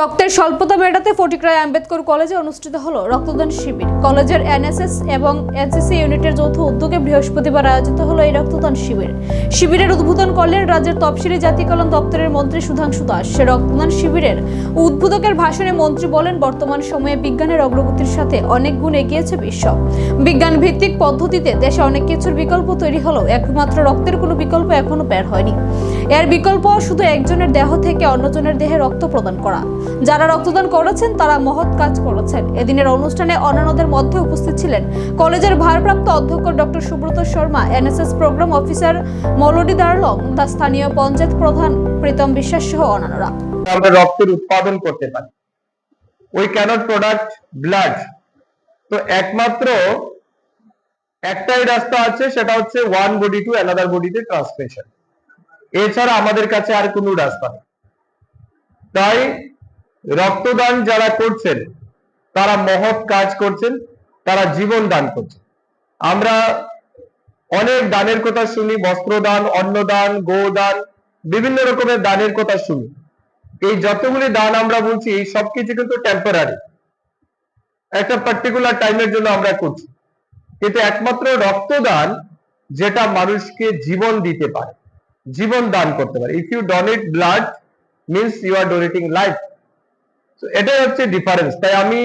রক্তের স্বল্পতা মেটাতে ফটিকরায় আম্বেদকর কলেজে অনুষ্ঠিত হলো রক্তদান শিবির। কলেজের এনএসএস এবং এনসিসি ইউনিটের যৌথ উদ্যোগে বৃহস্পতিবার আয়োজিত হলো এই রক্তদান শিবির। শিবিরের উদ্বোধন করলেন রাজ্যের তফসিলি জাতি কল্যাণ দপ্তরের মন্ত্রী সুধাংশু দাস। সে রক্তদান শিবিরের উদ্বোধকের ভাষণে মন্ত্রী বলেন, বর্তমান সময়ে বিজ্ঞানের অগ্রগতির সাথে অনেক গুণ এগিয়েছে বিশ্ব। বিজ্ঞান ভিত্তিক পদ্ধতিতে দেশে অনেক কিছুর বিকল্প তৈরি হলেও একমাত্র রক্তের কোনো বিকল্প এখনও বের হয়নি। এর বিকল্প শুধু একজনের দেহ থেকে অন্যজনের দেহে রক্ত প্রদান করা। যারা রক্তদান করেছেন, তারা মহৎ কাজ করেছেন। এদিনের অনুষ্ঠানে অন্যান্যদের মধ্যে উপস্থিত ছিলেন কলেজের ভারপ্রাপ্ত অধ্যক্ষ doctor Subrata Sharma, NSS programme officer Mouldi Darlong তা স্থানীয় পঞ্চায়েত প্রধান প্রীতম বিশ্বাস সহ অন্যান্যরা। আমরা রক্তের উৎপাদন করতে পারি। উই ক্যানট প্রোডাক্ট ব্লাড তো একমাত্র একটাই রাস্তা আছে, সেটা হচ্ছে ওয়ান বডি টু অ্যানাদার বডিতে ট্রান্সমিশন এছাড়া আমাদের কাছে আর কোনো রাস্তা নেই। তাই রক্তদান যারা করছেন, তারা মহৎ কাজ করছেন, তারা জীবন দান করছেন। আমরা অনেক দানের কথা শুনি, বস্ত্রদান, অন্নদান, গোদান, বিভিন্ন রকমের দানের কথা শুনি। এই যতগুলি দান আমরা বলছি, এই সবকিছু কিন্তু টেম্পোরারি একটা পার্টিকুলার টাইমের জন্য আমরা করছি। কিন্তু একমাত্র রক্তদান যেটা মানুষকে জীবন দিতে পারে, জীবন দান করতে পারে। If you donate blood means you are donating life এটাই হচ্ছে ডিফারেন্স তাই আমি